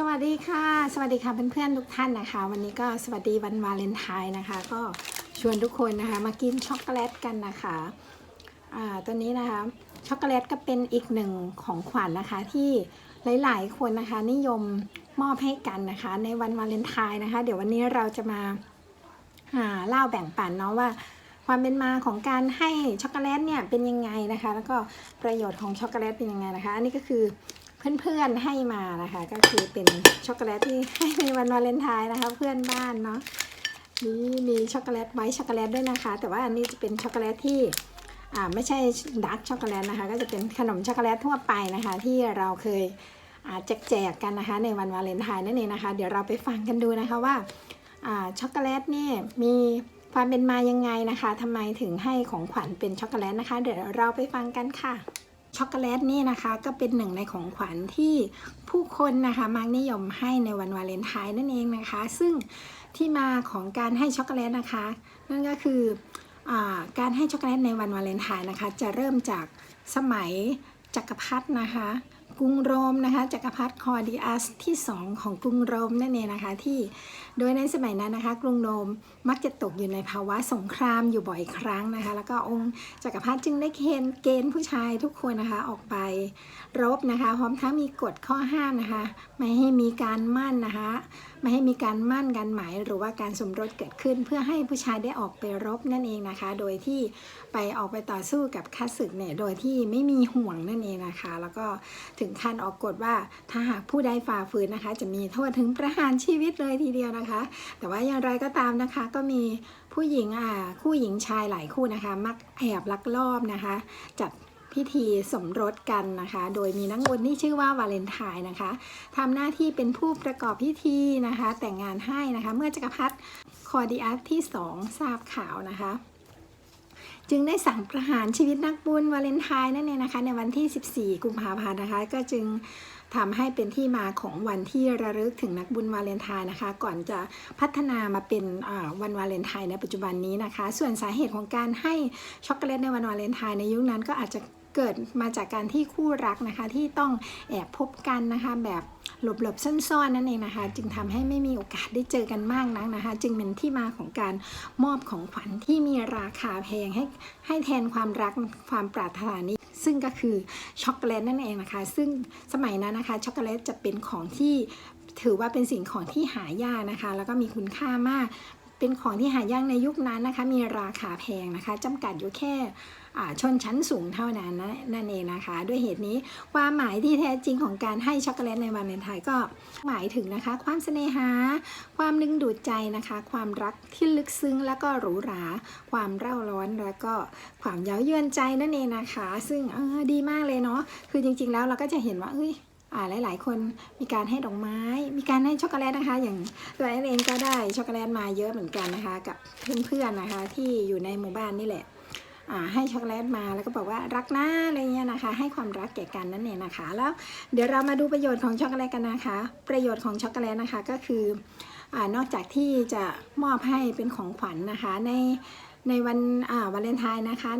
สวัสดีค่ะ สวัสดีค่ะเพื่อนๆทุกท่านนะคะ วันนี้ก็สวัสดีวันวาเลนไทน์นะคะ ก็ชวนทุกคนนะคะมากินช็อกโกแลตกันนะคะอ่าตัวนี้นะคะช็อกโกแลตก็เป็นอีกหนึ่งของขวัญนะคะที่หลายๆคนนะคะนิยมมอบให้กันนะคะ ในวันวาเลนไทน์นะคะ เดี๋ยววันนี้เราจะมาอ่าเล่าแบ่งปันเนาะว่า ความเป็นมาของการให้ช็อกโกแลตเนี่ยเป็นยังไงนะคะ แล้วก็ประโยชน์ของช็อกโกแลตเป็นยังไงนะคะ อันนี้ก็คือ เพื่อนๆให้มานะคะ ก็คือเป็นช็อกโกแลตที่ให้ในวันวาเลนไทน์นะคะ เพื่อนบ้านเนาะนี่มีช็อกโกแลตไว้ช็อกโกแลตด้วยนะคะ แต่ว่าอันนี้จะเป็นช็อกโกแลตที่อ่าไม่ใช่ดาร์กช็อกโกแลตนะคะ ก็จะเป็นขนมช็อกโกแลตทั่วไปนะคะ ที่เราเคยอ่าแจกแจกกันนะคะ ในวันวาเลนไทน์นั่นเองนะคะ เดี๋ยวเราไปฟังกันดูนะคะว่าอ่าช็อกโกแลตนี่มีความเป็นมายังไงนะคะทำไมถึงให้ของขวัญเป็นช็อกโกแลตนะคะ เดี๋ยวเราไปฟังกันค่ะ ช็อกโกแลตนี่นะคะก็เป็นหนึ่งในของขวัญที่ผู้คนนะคะมักนิยมให้ในวันวาเลนไทน์นั่นเองนะคะ ซึ่งที่มาของการให้ช็อกโกแลตนะคะ นั่นก็คืออการให้ช็อกโกแลตในวันวาเลนไทน์นะคะ จะเริ่มจากสมัยจักรพรรดินะคะ กรุงโรมนะคะจักรพรรดิคอร์ดิอัสที่ 2 ของกรุงโรมนั่นเองนะคะที่โดยในสมัยนั้นนะคะ กรุงโรมมักจะตกอยู่ในภาวะสงครามอยู่บ่อยครั้งนะคะ แล้วก็องค์จักรพรรดิจึงได้เกณฑ์เกณฑ์ผู้ชายทุกคนนะคะออกไปรบนะคะ พร้อมทั้งมีกฎข้อห้ามนะคะ ไม่ให้มีการมั่นนะคะไม่ให้มีการมั่นการหมายหรือว่าการสมรสเกิดขึ้น เพื่อให้ผู้ชายได้ออกไปรบนั่นเองนะคะ โดยที่ไปออกไปต่อสู้กับข้าศึกเนี่ยโดยที่ไม่มีห่วงนั่นเองนะคะ แล้วก็ถึงขั้นออกกฎว่าถ้าหากผู้ใดฝ่าฝืนนะคะ จะมีโทษถึงประหารชีวิตเลยทีเดียวนะคะ แต่ว่าอย่างไรก็ตามนะคะ ก็มีผู้หญิงอ่าคู่หญิงชายหลายคู่นะคะ มักแอบลักลอบนะคะ จัดพิธีสมรสกันนะคะ โดยมีนักบุญที่ชื่อว่าวาเลนไทน์นะคะทำหน้าที่เป็นผู้ประกอบพิธีนะคะ แต่งงานให้นะคะ เมื่อจักรพรรดิคอร์ดิอัสที่ 2 ทราบข่าวนะคะ จึงได้สั่งประหารชีวิตนักบุญวาเลนไทน์นั่นเองนะคะ ในวันที่ 14 กุมภาพันธ์นะคะ ก็จึงทำให้เป็นที่มาของวันที่ระลึกถึงนักบุญวาเลนไทน์นะคะ ก่อนจะพัฒนามาเป็นวันวาเลนไทน์ในปัจจุบันนี้นะคะ ส่วนสาเหตุของการให้ช็อกโกแลตในวันวาเลนไทน์ในยุคนั้นก็อาจจะ เกิดมาจากการที่คู่รักนะคะที่ต้องแอบพบกันนะคะแบบหลบๆซ่อนๆนั่นเองนะคะ จึงทำให้ไม่มีโอกาสได้เจอกันมากนักนะคะ จึงเป็นที่มาของการมอบของขวัญที่มีราคาแพงให้ให้แทนความรักความปรารถนานี้ ซึ่งก็คือช็อกโกแลตนั่นเองนะคะ ซึ่งสมัยนั้นนะคะช็อกโกแลตจะเป็นของที่ถือว่าเป็นสิ่งของที่หายากนะคะ แล้วก็มีคุณค่ามาก เป็นของที่หายากในยุคนั้นนะคะ มีราคาแพงนะคะจำกัดอยู่แค่ชนชั้นสูงเท่านั้นนะนั่นเองนะคะ ด้วยเหตุนี้ความหมายที่แท้จริงของการให้ช็อกโกแลตในวันเลนไทน์ก็หมายถึงนะคะ ความเสน่หา ความดึงดูดใจนะคะ ความรักที่ลึกซึ้งแล้วก็หรูหรา ความเร่าร้อนแล้วก็ความเย้ายวนใจนั่นเองนะคะ ซึ่งออดีมากเลยเนาะคือจริง ๆ แล้วเราก็จะเห็นว่าเอ้ย หลายๆ คนมีการให้ดอกไม้ มีการให้ช็อกโกแลตนะคะ อย่างตัวเองเองก็ได้ช็อกโกแลตมาเยอะเหมือนกันนะคะ กับเพื่อนๆนะคะ ที่อยู่ในหมู่บ้านนี่แหละให้ช็อกโกแลตมาแล้วก็บอกว่ารักนะอะไรเงี้ยนะคะ ให้ความรักแก่กันนั่นเองนะคะ แล้วเดี๋ยวเรามาดูประโยชน์ของช็อกโกแลตกันนะคะ ประโยชน์ของช็อกโกแลตนะคะก็คืออนอกจากที่จะมอบให้เป็นของขวัญนะคะในในวันอ่าวาเลนไทน์นะคะ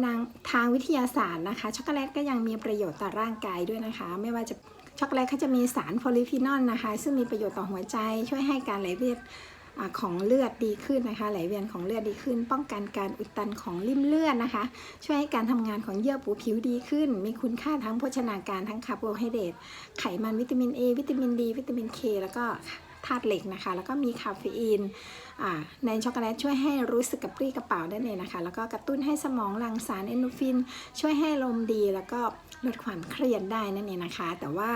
ทางวิทยาศาสตร์นะคะช็อกโกแลตก็ยังมีประโยชน์ต่อร่างกายด้วยนะคะ ไม่ว่าจะ ช็อกโกแลตเขาจะมีสารโพลิฟีนอลนะคะ ซึ่งมีประโยชน์ต่อหัวใจ ช่วยให้การไหลเวียนของเลือดดีขึ้นนะคะ ไหลเวียนของเลือดดีขึ้น ป้องกันการอุดตันของริ่มเลือดนะคะ ช่วยให้การทำงานของเยื่อบุผิวดีขึ้น มีคุณค่าทั้งโภชนาการทั้งคาร์โบไฮเดรตไขมันวิตามิน A วิตามินดีวิตามิน K แล้วก็ ธาตุเหล็กนะคะ แล้วก็มีคาเฟอีนอในช็อกโกแลตช่วยให้รู้สึกกระปรี้กระเป๋าได้เลยนะคะ แล้วก็กระตุ้นให้สมองหลั่งสารเอนโดฟิน ช่วยให้ลมดีแล้วก็ลดความเครียดได้นั่นเองนะคะ แต่ว่า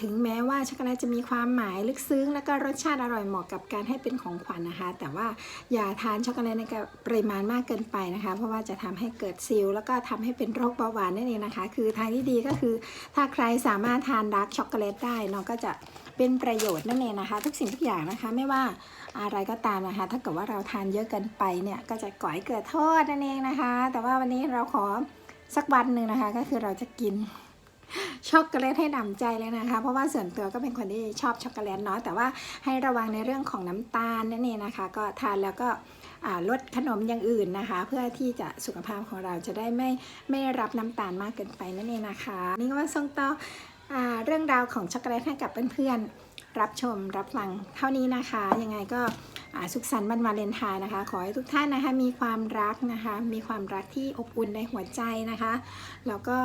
ถึงแม้ว่าช็อกโกแลตจะมีความหมายลึกซึ้ง แล้วก็รสชาติอร่อยเหมาะกับการให้เป็นของขวัญนะคะ แต่ว่าอย่าทานช็อกโกแลตในปริมาณมากเกินไปนะคะ เพราะว่าจะทำให้เกิดซิลแล้วก็ทำให้เป็นโรคเบาหวานนั่นเองนะคะ คือทางที่ดีก็คือถ้าใครสามารถทานดาร์กช็อกโกแลตได้เนาะก็จะ เป็นประโยชน์นั่นเองนะคะ ทุกสิ่งทุกอย่างนะคะ ไม่ว่าอะไรก็ตามนะคะ ถ้าเกิดว่าเราทานเยอะเกินไปเนี่ยก็จะก่อให้เกิดโทษนั่นเองนะคะ แต่ว่าวันนี้เราขอสักวันหนึ่งนะคะ ก็คือเราจะกินช็อกโกแลตให้ดำใจเลยนะคะ เพราะว่าส่วนตัวก็เป็นคนที่ชอบช็อกโกแลตเนาะแต่ว่าให้ระวังในเรื่องของน้ำตาลนั่นเองนะคะ ก็ทานแล้วก็ลดขนมอย่างอื่นนะคะ เพื่อที่จะสุขภาพของเราจะได้ไม่ไม่รับน้ำตาลมากเกินไปนั่นเองนะคะ นี่ก็ว่าส่งต่อ เรื่องราวของช็อกโกแลตให้กับเพื่อนๆ รับชมรับฟังเท่านี้นะคะ ยังไงก็สุขสันต์วันวาเลนไทน์นะคะ ขอให้ทุกท่านนะคะมีความรักนะคะ มีความรักที่อบอุ่นในหัวใจนะคะ แล้วก็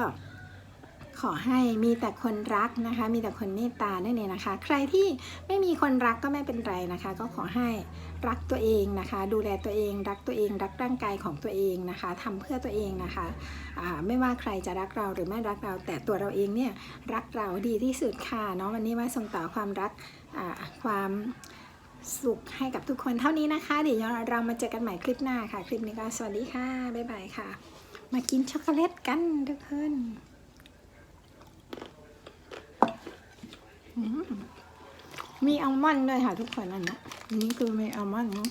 ขอให้มีแต่คนรักนะคะ มีแต่คนเมตตานั่นเองนะคะ ใครที่ไม่มีคนรักก็ไม่เป็นไรนะคะ ก็ขอให้รักตัวเองนะคะ ดูแลตัวเอง รักตัวเอง รักร่างกายของตัวเองนะคะทำเพื่อตัวเองนะคะไม่ว่าใครจะรักเราหรือไม่รักเรา แต่ตัวเราเองเนี่ยรักเราดีที่สุดค่ะเนาะวันนี้มาส่งต่อความรักความสุขให้กับทุกคนเท่านี้นะคะ เดี๋ยวเรามาเจอกันใหม่คลิปหน้าค่ะ คลิปนี้ก็สวัสดีค่ะ บ๊ายบายค่ะ มากินช็อกโกแลตกันทุกคน มีอัลมอนด์ด้วยค่ะทุกคนอันนี้นี่คือมีอัลมอนด์เนาะ